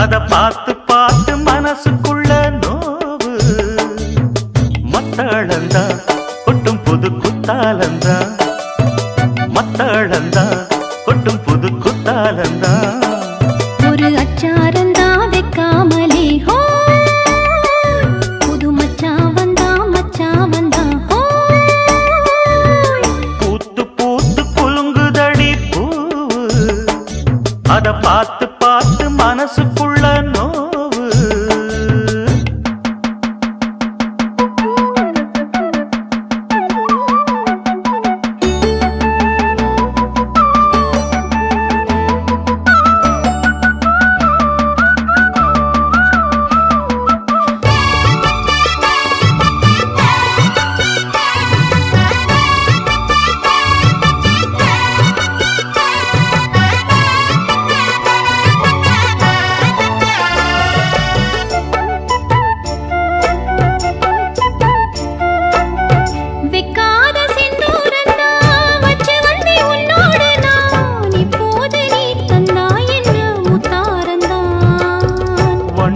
அத பார்த்து பார்த்து மனசுக்குள்ள நோவு. மத்தாளந்தா கொட்டும் புது குத்தாலந்தா மத்தாளந்தா கொட்டும் புது குத்தாலந்தா ஒரு அச்சாரந்தா வைக்காமலே ஹோ. புது மச்சா வந்தா மச்சா வந்தா பூத்து பூத்து குலுங்குதடி பூ அத பார்த்து பார்த்து மனசுக்குள்ள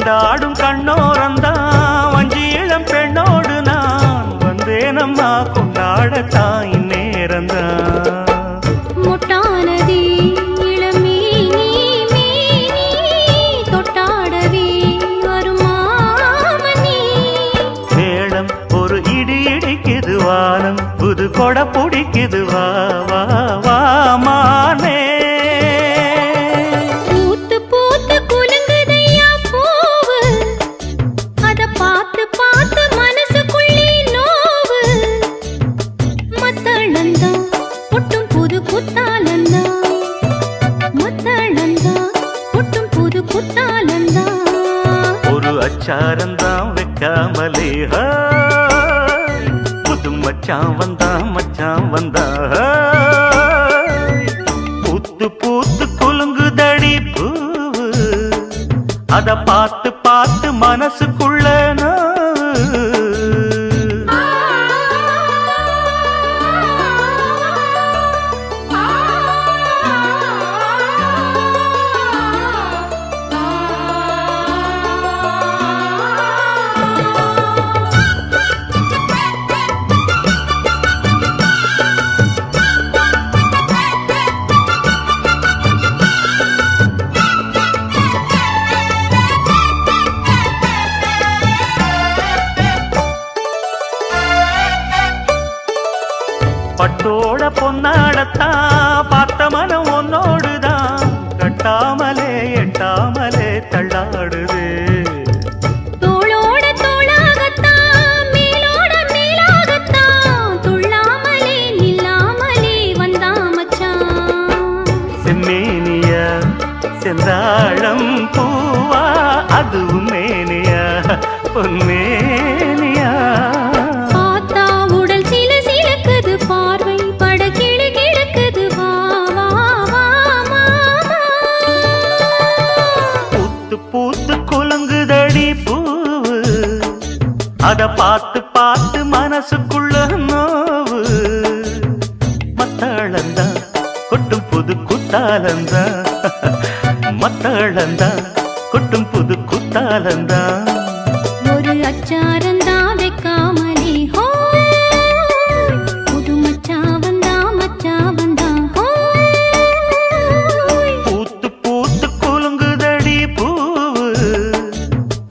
கொண்டாடும் கண்ணோரந்தா வஞ்சி இளம் பெண்ணோடு நான் வந்தேனம்மா கொண்டாடத்தான் இந்நேரந்தான் முட்டானதே இளமே நீ மேனி தொட்டாடவே வருமாமணி மேளம் ஒரு இடி இடிக்குது வானம் புது கொடை பிடிக்குது வா வா வா சாரந்தான் வைக்காமலே ஹாய். புது மச்சான் வந்தா மச்சான் வந்தா ஹாய். பூத்து பூத்து குலுங்குதடி பூவு அத பார்த்து பார்த்து மனசுக்குள்ள பட்டோட பொன்னாடத்தான் பார்த்த மனம் உன்னோடுதான். கட்டாமலே எட்டாமலே தள்ளாடுது. செந்தாழம் பூவா அதுவும் மேனியா பொன்மேனியா குலுங்குதடி பூவு. அத பார்த்து பார்த்து மனசுக்குள்ள நோவு. மத்தாளந்தா கொட்டும் புது குத்தாலந்தா மத்தாளந்தா கொட்டும் புது குத்தாலந்தா ஒரு அச்சாரந்தா